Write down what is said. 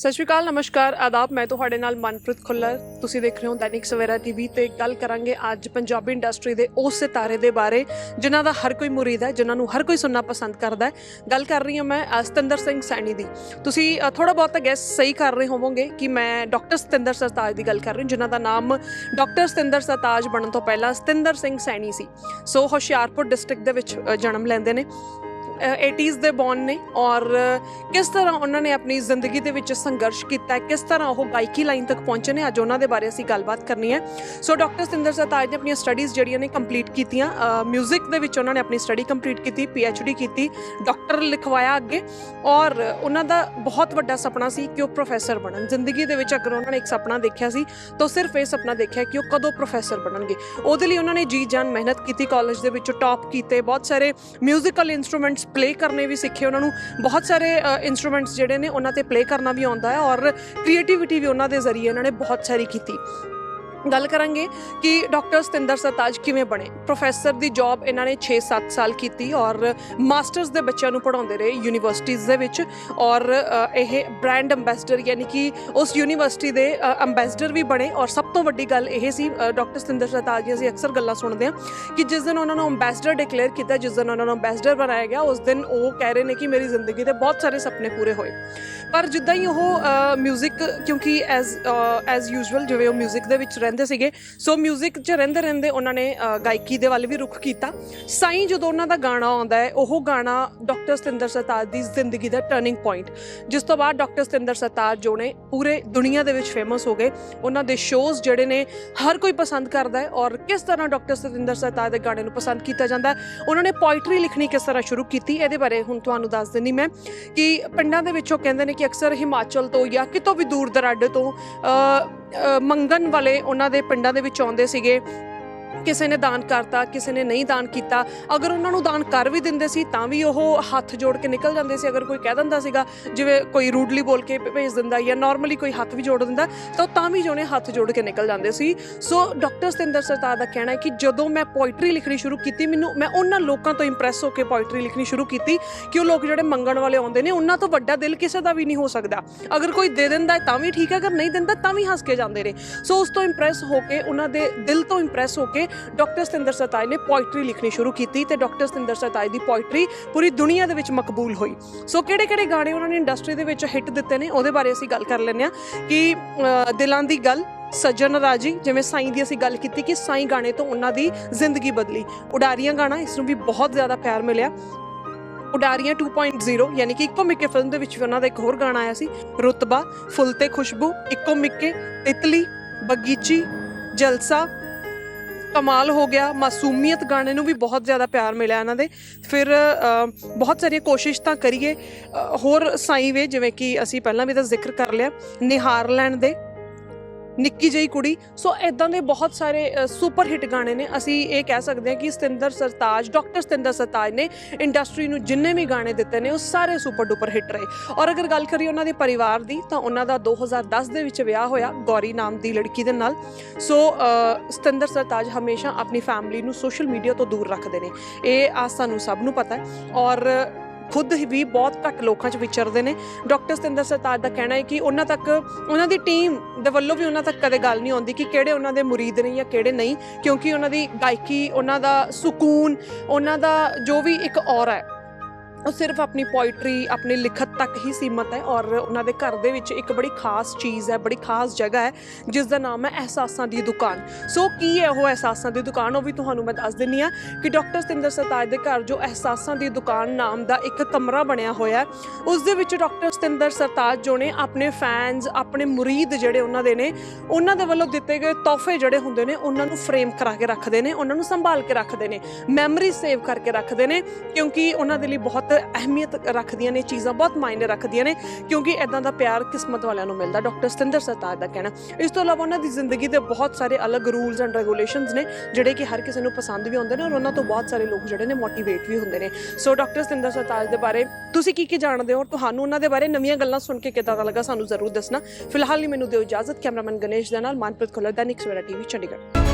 ਸਤਿ ਸ਼੍ਰੀ ਅਕਾਲ ਨਮਸਕਾਰ ਆਦਾਬ ਮੈਂ ਤੁਹਾਡੇ ਨਾਲ ਮਨਪ੍ਰੀਤ ਖੁੱਲਰ। ਤੁਸੀਂ ਦੇਖ ਰਹੇ ਹੋ ਦੈਨਿਕ ਸਵੇਰਾ ਟੀਵੀ ਤੇ ਗੱਲ ਕਰਾਂਗੇ ਅੱਜ ਪੰਜਾਬੀ ਇੰਡਸਟਰੀ ਦੇ ਉਸ ਸਿਤਾਰੇ ਦੇ ਬਾਰੇ ਜਿਨ੍ਹਾਂ ਦਾ ਹਰ ਕੋਈ ਮੁਰੀਦ ਹੈ ਜਿਨ੍ਹਾਂ ਨੂੰ ਹਰ ਕੋਈ ਸੁਣਨਾ ਪਸੰਦ ਕਰਦਾ ਹੈ। ਗੱਲ ਕਰ ਰਹੀ ਹਾਂ ਮੈਂ ਸਤਿੰਦਰ ਸਿੰਘ ਸੈਣੀ ਦੀ। ਤੁਸੀਂ ਅ, ਥੋੜਾ ਬਹੁਤ ਗੈਸ ਸਹੀ ਕਰ ਰਹੇ ਹੋਵੋਗੇ ਕਿ ਮੈਂ ਡਾਕਟਰ ਸਤਿੰਦਰ ਸਰਤਾਜ ਦੀ ਗੱਲ ਕਰ ਰਹੀ ਹਾਂ ਜਿਨ੍ਹਾਂ ਦਾ ਨਾਮ ਡਾਕਟਰ ਸਤਿੰਦਰ ਸਰਤਾਜ ਬਣਨ ਤੋਂ ਪਹਿਲਾਂ ਸਤਿੰਦਰ ਸਿੰਘ ਸੈਣੀ ਸੀ। ਸੋ ਹੁਸ਼ਿਆਰਪੁਰ ਡਿਸਟ੍ਰਿਕਟ ਦੇ ਵਿੱਚ ਜਨਮ ਲੈਂਦੇ ਨੇ। 80s ਦੇ ਬੌਰਨ ਨੇ ਔਰ ਕਿਸ ਤਰ੍ਹਾਂ ਉਹਨਾਂ ਨੇ ਆਪਣੀ ਜ਼ਿੰਦਗੀ ਦੇ ਵਿੱਚ ਸੰਘਰਸ਼ ਕੀਤਾ ਕਿਸ ਤਰ੍ਹਾਂ ਉਹ ਗਾਇਕੀ ਲਾਈਨ ਤੱਕ ਪਹੁੰਚੇ ਨੇ? ਅੱਜ ਉਹਨਾਂ ਦੇ ਬਾਰੇ ਅਸੀਂ ਗੱਲਬਾਤ ਕਰਨੀ ਹੈ। ਸੋ ਡਾਕਟਰ ਸਤਿੰਦਰ ਸਰਤਾਜ ਨੇ ਆਪਣੀਆਂ ਸਟੱਡੀਜ਼ ਜਿਹੜੀਆਂ ਨੇ ਕੰਪਲੀਟ ਕੀਤੀਆਂ। 뮤직 ਦੇ ਵਿੱਚ ਉਹਨਾਂ ਨੇ ਆਪਣੀ ਸਟੱਡੀ ਕੰਪਲੀਟ ਕੀਤੀ ਡੀ ਕੀਤੀ ਡਾਕਟਰ ਲਿਖਵਾਇਆ ਅੱਗੇ। ਔਰ, ਉਹਨਾਂ ਦਾ ਬਹੁਤ ਵੱਡਾ ਸੁਪਨਾ ਸੀ ਕਿ ਉਹ ਪ੍ਰੋਫੈਸਰ ਬਣਨ। ਜ਼ਿੰਦਗੀ ਦੇ ਵਿੱਚ ਅਗਰ ਉਹਨਾਂ ਨੇ ਇੱਕ ਸੁਪਨਾ ਦੇਖਿਆ ਸੀ, ਤਾਂ ਸਿਰਫ ਇਹ ਸੁਪਨਾ ਦੇਖਿਆ ਕਿ ਉਹ ਕਦੋਂ ਪ੍ਰੋਫੈਸਰ ਬਣਨਗੇ। ਉਹਦੇ ਲਈ ਉਹਨਾਂ ਨੇ ਜੀ ਜਾਨ ਮਿਹਨਤ ਕੀਤੀ ਕਾਲਜ ਦੇ ਵਿੱਚ ਟੌਪ ਕੀਤੇ, ਬਹੁਤ ਸਾਰੇ ਮਿਊਜ਼ੀਕਲ ਇਨਸਟਰੂਮੈਂਟਸ ਪਲੇ ਕਰਨੇ ਵੀ ਸਿੱਖੇ, ਉਹਨਾਂ ਨੂੰ ਬਹੁਤ ਸਾਰੇ ਇਨਸਟਰੂਮੈਂਟਸ ਜਿਹੜੇ ਨੇ ਉਹਨਾਂ ਤੇ ਪਲੇ ਕਰਨਾ ਵੀ ਆਉਂਦਾ ਹੈ ਔਰ ਕ੍ਰੀਏਟੀਵਿਟੀ ਵੀ ਉਹਨਾਂ ਦੇ ਜ਼ਰੀਏ ਉਹਨਾਂ ਨੇ ਬਹੁਤ ਸਾਰੀ ਕੀਤੀ। ਗੱਲ ਕਰਾਂਗੇ ਕਿ ਡਾਕਟਰ ਸਤਿੰਦਰ ਸਰਤਾਜ ਕਿਵੇਂ ਬਣੇ ਪ੍ਰੋਫੈਸਰ ਦੀ ਜੌਬ ਇਹਨਾਂ ਨੇ 6-7 ਸਾਲ ਕੀਤੀ ਔਰ ਮਾਸਟਰਸ ਦੇ ਬੱਚਿਆਂ ਨੂੰ ਪੜਾਉਂਦੇ ਰਹੇ ਯੂਨੀਵਰਸਿਟੀਜ਼ ਦੇ ਵਿੱਚ ਔਰ ਅ, ਇਹ ਬ੍ਰਾਂਡ ਐਮਬੈਸਡਰ ਯਾਨੀ ਕਿ ਉਸ ਯੂਨੀਵਰਸਿਟੀ ਦੇ ਐਮਬੈਸਡਰ ਵੀ ਬਣੇ ਔਰ ਸਭ ਤੋਂ ਵੱਡੀ ਗੱਲ ਇਹ ਸੀ ਡਾਕਟਰ ਸਤਿੰਦਰ ਸਰਤਾਜ ਦੀ ਅਸੀਂ ਅਕਸਰ ਗੱਲਾਂ ਸੁਣਦੇ ਹਾਂ ਕਿ ਜਿਸ ਦਿਨ ਉਹਨਾਂ ਨੂੰ ਐਮਬੈਸਡਰ ਡਿਕਲੇਅਰ ਕੀਤਾ ਜਿਸ ਦਿਨ ਉਹਨਾਂ ਨੂੰ ਐਮਬੈਸਡਰ ਬਣਾਇਆ ਗਿਆ ਉਸ ਦਿਨ ਉਹ ਕਹਿ ਰਹੇ ਨੇ ਕਿ ਮੇਰੀ ਜ਼ਿੰਦਗੀ ਦੇ ਬਹੁਤ ਸਾਰੇ ਸੁਪਨੇ ਪੂਰੇ ਹੋਏ ਪਰ ਜਿੱਦਾਂ ਹੀ ਉਹ 뮤직 ਕਿਉਂਕਿ ਐਜ਼ ਐਜ਼ ਯੂਜੂਅਲ ਜਿਵੇਂ ਉਹ 뮤직 ਦੇ ਵਿੱਚ ਰਹਿੰਦੇ ਸੀਗੇ। ਸੋ 뮤직 'ਚ ਰਹਿੰਦੇ ਰਹਿੰਦੇ ਉਹਨਾਂ ਨੇ ਗਾਇਕੀ ਦੇ ਵੱਲ ਵੀ ਰੁਖ ਕੀਤਾ। ਸਾਈਂ ਜਦੋਂ ਉਹਨਾਂ ਦਾ ਗਾਣਾ ਆਉਂਦਾ ਹੈ, ਉਹ ਗਾਣਾ ਡਾਕਟਰ ਸਤਿੰਦਰ ਸਰਤਾਜ ਦੀ ਜ਼ਿੰਦਗੀ ਦਾ ਟਰਨਿੰਗ ਪੁਆਇੰਟ ਜਿਸ ਤੋਂ ਬਾਅਦ ਡਾਕਟਰ ਸਤਿੰਦਰ ਸਰਤਾਜ ਜੋ ਨੇ ਪੂਰੇ ਦੁਨੀਆ ਦੇ ਵਿੱਚ ਫੇਮਸ ਹੋ ਗਏ। ਉਹਨਾਂ ਦੇ ਸ਼ੋਜ਼ ਜਿਹੜੇ ਨੇ ਹਰ ਕੋਈ ਪਸੰਦ ਕਰਦਾ ਹੈ ਔਰ ਕਿਸ ਤਰ੍ਹਾਂ ਡਾਕਟਰ ਸਤਿੰਦਰ ਸਰਤਾਜ ਦੇ ਗਾਣੇ ਨੂੰ ਪਸੰਦ ਕੀਤਾ ਜਾਂਦਾ ਹੈ, ਉਹਨਾਂ ਨੇ ਪੋਇਟਰੀ ਲਿਖਣੀ ਕਿਸ ਤਰ੍ਹਾਂ ਸ਼ੁਰੂ ਕੀਤੀ, ਇਹਦੇ ਬਾਰੇ ਹੁਣ ਤੁਹਾਨੂੰ ਦੱਸ ਦਿੰਦੀ ਮੈਂ ਕਿ ਪਿੰਡਾਂ ਦੇ ਵਿੱਚੋਂ ਕਹਿੰਦੇ ਨੇ ਕਿ ਅਕਸਰ ਹਿਮਾਚਲ ਤੋਂ ਜਾਂ ਕਿਤੋਂ ਵੀ ਦੂਰ ਦਰਾਡੇ ਤੋਂ ਮੰਗਣ ਵਾਲੇ ਉਹਨਾਂ ਦੇ ਪਿੰਡਾਂ ਦੇ ਵਿੱਚ ਆਉਂਦੇ ਸੀਗੇ। ਕਿਸੇ ਨੇ ਦਾਨ ਕਰਤਾ, ਕਿਸੇ ਨੇ ਨਹੀਂ ਦਾਨ ਕੀਤਾ। ਅਗਰ ਉਹਨਾਂ ਨੂੰ ਦਾਨ ਕਰ ਵੀ ਦਿੰਦੇ ਸੀ, ਤਾਂ ਵੀ ਉਹ ਹੱਥ ਜੋੜ ਕੇ ਨਿਕਲ ਜਾਂਦੇ ਸੀ। ਅਗਰ ਕੋਈ ਕਹਿ ਦਿੰਦਾ ਸੀਗਾ, ਜਿਵੇਂ ਕੋਈ ਰੂਡਲੀ ਬੋਲ ਕੇ ਭੇਜ ਦਿੰਦਾ ਜਾਂ ਨਾਰਮਲੀ ਕੋਈ ਹੱਥ ਵੀ ਜੋੜ ਦਿੰਦਾ, ਤਾਂ ਉਹ ਤਾਂ ਵੀ ਜੋਨੇ ਹੱਥ ਜੋੜ ਕੇ ਨਿਕਲ ਜਾਂਦੇ ਸੀ। ਸੋ ਡਾਕਟਰ ਸਤਿੰਦਰ ਸਰਤਾਜ ਦਾ ਕਹਿਣਾ ਹੈ ਕਿ ਜਦੋਂ ਮੈਂ ਪੋਇਟਰੀ ਲਿਖਣੀ ਸ਼ੁਰੂ ਕੀਤੀ, ਮੈਨੂੰ ਮੈਂ ਉਹਨਾਂ ਲੋਕਾਂ ਤੋਂ ਇੰਪ੍ਰੈਸ ਹੋ ਕੇ ਪੋਇਟਰੀ ਲਿਖਣੀ ਸ਼ੁਰੂ ਕੀਤੀ ਕਿ ਉਹ ਲੋਕ ਜਿਹੜੇ ਮੰਗਣ ਵਾਲੇ ਆਉਂਦੇ ਨੇ, ਉਹਨਾਂ ਤੋਂ ਵੱਡਾ ਦਿਲ ਕਿਸੇ ਦਾ ਵੀ ਨਹੀਂ ਹੋ ਸਕਦਾ। ਅਗਰ ਕੋਈ ਦੇ ਦਿੰਦਾ ਤਾਂ ਵੀ ਠੀਕ ਹੈ, ਅਗਰ ਨਹੀਂ ਦਿੰਦਾ, ਤਾਂ ਵੀ ਹੱਸ ਕੇ ਜਾਂਦੇ ਨੇ। ਸੋ ਉਸ ਤੋਂ ਇੰਪ੍ਰੈਸ ਹੋ ਕੇ, ਉਹਨਾਂ ਦੇ ਦਿਲ ਤੋਂ ਇੰਪ੍ਰੈਸ ਹੋ ਕੇ ਡਾਕਟਰ ਸਤਿੰਦਰ ਸਰਤਾਜ ਨੇ ਪੋਇਟਰੀ ਲਿਖਣੀ ਸ਼ੁਰੂ ਕੀਤੀ ਤੇ ਡਾਕਟਰ ਸਤਿੰਦਰ ਸਰਤਾਜ ਦੀ ਪੋਇਟਰੀ ਪੂਰੀ ਦੁਨੀਆ ਦੇ ਵਿੱਚ ਮਕਬੂਲ ਹੋਈ। ਸੋ ਕਿਹੜੇ ਕਿਹੜੇ ਗਾਣੇ ਉਹਨਾਂ ਨੇ ਇੰਡਸਟਰੀ ਦੇ ਵਿੱਚ ਹਿੱਟ ਦਿੱਤੇ ਨੇ, ਉਹਦੇ ਬਾਰੇ ਅਸੀਂ ਗੱਲ ਕਰ ਲੈਂਦੇ ਹਾਂ ਕਿ ਦਿਲਾਂ ਦੀ ਗੱਲ, ਸੱਜਣ ਰਾਜੀ, ਜਿਵੇਂ ਸਾਈਂ ਦੀ ਅਸੀਂ ਗੱਲ ਕੀਤੀ ਕਿ ਸਾਈਂ ਗਾਣੇ ਤੋਂ ਉਹਨਾਂ ਦੀ ਜ਼ਿੰਦਗੀ ਬਦਲੀ। ਉਡਾਰੀਆਂ ਗਾਣਾ, ਇਸ ਨੂੰ ਵੀ ਬਹੁਤ ਜ਼ਿਆਦਾ ਪਿਆਰ ਮਿਲਿਆ। ਉਡਾਰੀਆਂ 2.0 ਯਾਨੀ ਕਿ ਇੱਕੋ ਮਿੱਕੇ ਫਿਲਮ ਦੇ ਵਿੱਚ ਵੀ ਉਹਨਾਂ ਦਾ ਇੱਕ ਹੋਰ ਗਾਣਾ ਆਇਆ ਸੀ, ਰੁਤਬਾ, ਫੁੱਲ ਤੇ ਖੁਸ਼ਬੂ, ਇੱਕੋ ਮਿੱਕੇ, ਤਿਤਲੀ, ਬਗੀਚੀ, ਜਲਸਾ ਕਮਾਲ ਹੋ ਗਿਆ। ਮਾਸੂਮੀਅਤ ਗਾਣੇ ਨੂੰ ਵੀ ਬਹੁਤ ਜ਼ਿਆਦਾ ਪਿਆਰ ਮਿਲਿਆ ਇਹਨਾਂ ਦੇ। ਫਿਰ ਬਹੁਤ ਸਾਰੀਆਂ ਕੋਸ਼ਿਸ਼ ਤਾਂ ਕਰੀਏ। ਹੋਰ ਸਾਈਂ ਵੇ, ਜਿਵੇਂ ਕਿ ਅਸੀਂ ਪਹਿਲਾਂ ਵੀ ਤਾਂ ਜ਼ਿਕਰ ਕਰ ਲਿਆ ਨਿਹਾਰ ਲੈਣ ਦੇ। ਨਿੱਕੀ ਜਿਹੀ ਕੁੜੀ। ਸੋ ਇਦਾਂ ਦੇ ਬਹੁਤ ਸਾਰੇ ਸੁਪਰ ਹਿੱਟ ਗਾਣੇ ਨੇ। ਅਸੀਂ ਇਹ ਕਹਿ ਸਕਦੇ ਹਾਂ ਕਿ ਸਤਿੰਦਰ ਸਰਤਾਜ ਡਾਕਟਰ ਸਤਿੰਦਰ ਸਰਤਾਜ ਨੇ ਇੰਡਸਟਰੀ ਨੂੰ ਜਿੰਨੇ ਵੀ ਗਾਣੇ ਦਿੱਤੇ ਨੇ, ਉਹ ਸਾਰੇ ਸੁਪਰ ਡੁਪਰ ਹਿੱਟ ਰਹੇ। ਔਰ ਅਗਰ ਗੱਲ ਕਰੀਏ ਉਹਨਾਂ ਦੇ ਪਰਿਵਾਰ ਦੀ, ਤਾਂ ਉਹਨਾਂ ਦਾ 2010 ਦੇ ਵਿੱਚ ਵਿਆਹ ਹੋਇਆ ਗੌਰੀ ਨਾਮ ਦੀ ਲੜਕੀ ਦੇ ਨਾਲ। ਸੋ ਸਤਿੰਦਰ ਸਰਤਾਜ ਹਮੇਸ਼ਾ ਆਪਣੀ ਫੈਮਿਲੀ ਨੂੰ ਸੋਸ਼ਲ ਮੀਡੀਆ ਤੋਂ ਦੂਰ ਰੱਖਦੇ ਨੇ। ਇਹ ਆ ਸਾਨੂੰ ਸਭ ਨੂੰ ਪਤਾ ਹੈ। ਔਰ ਖੁਦ ਵੀ ਬਹੁਤ ਘੱਟ ਲੋਕਾਂ 'ਚ ਵਿਚਰਦੇ ਨੇ। ਡਾਕਟਰ ਸਤਿੰਦਰ ਸਰਤਾਜ ਦਾ ਕਹਿਣਾ ਹੈ ਕਿ ਉਹਨਾਂ ਤੱਕ, ਉਹਨਾਂ ਦੀ ਟੀਮ ਦੇ ਵੱਲੋਂ ਵੀ ਉਹਨਾਂ ਤੱਕ ਕਦੇ ਗੱਲ ਨਹੀਂ ਆਉਂਦੀ ਕਿ ਕਿਹੜੇ ਉਹਨਾਂ ਦੇ ਮੁਰੀਦ ਨੇ ਜਾਂ ਕਿਹੜੇ ਨਹੀਂ, ਕਿਉਂਕਿ ਉਹਨਾਂ ਦੀ ਗਾਇਕੀ, ਉਹਨਾਂ ਦਾ ਸਕੂਨ, ਉਹਨਾਂ ਦਾ ਜੋ ਵੀ ਇੱਕ ਔਰਾ ਹੈ ਉਹ ਸਿਰਫ ਆਪਣੀ ਪੋਇਟਰੀ ਆਪਣੀ ਲਿਖਤ ਤੱਕ ਹੀ ਸੀਮਤ ਹੈ ਔਰ ਉਹਨਾਂ ਦੇ ਘਰ ਦੇ ਵਿੱਚ ਇੱਕ ਬੜੀ ਖਾਸ ਚੀਜ਼ ਹੈ, ਬੜੀ ਖਾਸ ਜਗ੍ਹਾ ਹੈ ਜਿਸ ਦਾ ਨਾਮ ਹੈ ਅਹਿਸਾਸਾਂ ਦੀ ਦੁਕਾਨ। ਸੋ ਕੀ ਹੈ ਉਹ ਅਹਿਸਾਸਾਂ ਦੀ ਦੁਕਾਨ? ਉਹ ਵੀ ਤੁਹਾਨੂੰ ਮੈਂ ਦੱਸ ਦਿੰਨੀ ਆ ਕਿ ਡਾਕਟਰ ਸਤਿੰਦਰ ਸਰਤਾਜ ਦੇ ਘਰ ਜੋ ਅਹਿਸਾਸਾਂ ਦੀ ਦੁਕਾਨ ਨਾਮ ਦਾ ਇੱਕ ਕਮਰਾ ਬਣਿਆ ਹੋਇਆ ਉਸ ਦੇ ਵਿੱਚ ਡਾਕਟਰ ਸਤਿੰਦਰ ਸਰਤਾਜ ਜੋ ਨੇ ਆਪਣੇ ਫੈਨਸ ਆਪਣੇ ਮੁਰੀਦ ਜਿਹੜੇ ਉਹਨਾਂ ਦੇ ਨੇ, ਉਹਨਾਂ ਦੇ ਵੱਲੋਂ ਦਿੱਤੇ ਗਏ ਤੋਹਫੇ ਜਿਹੜੇ ਹੁੰਦੇ ਨੇ, ਉਹਨਾਂ ਨੂੰ ਫਰੇਮ ਕਰਾ ਕੇ ਰੱਖਦੇ ਨੇ, ਉਹਨਾਂ ਨੂੰ ਸੰਭਾਲ ਕੇ ਰੱਖਦੇ ਨੇ ਮੈਮਰੀ ਸੇਵ ਕਰਕੇ ਰੱਖਦੇ ਨੇ, ਕਿਉਂਕਿ ਉਹਨਾਂ ਦੇ ਲਈ ਬਹੁਤ ਅਹਿਮੀਅਤ ਰੱਖਦੀਆਂ ਨੇ, ਚੀਜ਼ਾਂ ਬਹੁਤ ਮਾਇਨੇ ਰੱਖਦੀਆਂ ਨੇ, ਕਿਉਂਕਿ ਇਦਾਂ ਦਾ ਪਿਆਰ ਕਿਸਮਤ ਵਾਲਿਆਂ ਨੂੰ ਮਿਲਦਾ, ਡਾਕਟਰ ਸਤਿੰਦਰ ਸਰਤਾਜ ਦਾ ਕਹਿਣਾ। ਇਸ ਤੋਂ ਇਲਾਵਾ ਉਹਨਾਂ ਦੀ ਜ਼ਿੰਦਗੀ ਦੇ ਬਹੁਤ ਸਾਰੇ ਅਲੱਗ ਰੂਲਸ ਐਂਡ ਰੈਗੂਲੇਸ਼ਨਸ ਨੇ, ਜਿਹੜੇ ਕਿ ਹਰ ਕਿਸੇ ਨੂੰ ਪਸੰਦ ਵੀ ਆਉਂਦੇ ਨੇ ਔਰ ਉਹਨਾਂ ਤੋਂ ਬਹੁਤ ਸਾਰੇ ਲੋਕ ਜਿਹੜੇ ਨੇ ਮੋਟੀਵੇਟ ਵੀ ਹੁੰਦੇ ਨੇ। ਸੋ ਡਾਕਟਰ ਸਤਿੰਦਰ ਸਰਤਾਜ ਦੇ ਬਾਰੇ ਤੁਸੀਂ ਕੀ ਕੀ ਜਾਣਦੇ ਹੋ ਤੁਹਾਨੂੰ ਉਹਨਾਂ ਦੇ ਬਾਰੇ ਨਵੀਆਂ ਗੱਲਾਂ ਸੁਣ ਕੇ ਕਿੱਦਾਂ ਦਾ ਲੱਗਾ ਸਾਨੂੰ ਜ਼ਰੂਰ ਦੱਸਣਾ। ਫਿਲਹਾਲ ਲਈ ਮੈਨੂੰ ਦਿਓ ਇਜਾਜ਼ਤ, ਕੈਮਰਾਮੈਨ ਗਣੇਸ਼ ਦੇ ਨਾਲ, ਮਨਪ੍ਰੀਤ ਖੁੱਲਰ ਦਾ ਨਿਕਸ ਵੇਰਾ ਟੀਵੀ, ਚੰਡੀਗੜ੍ਹ।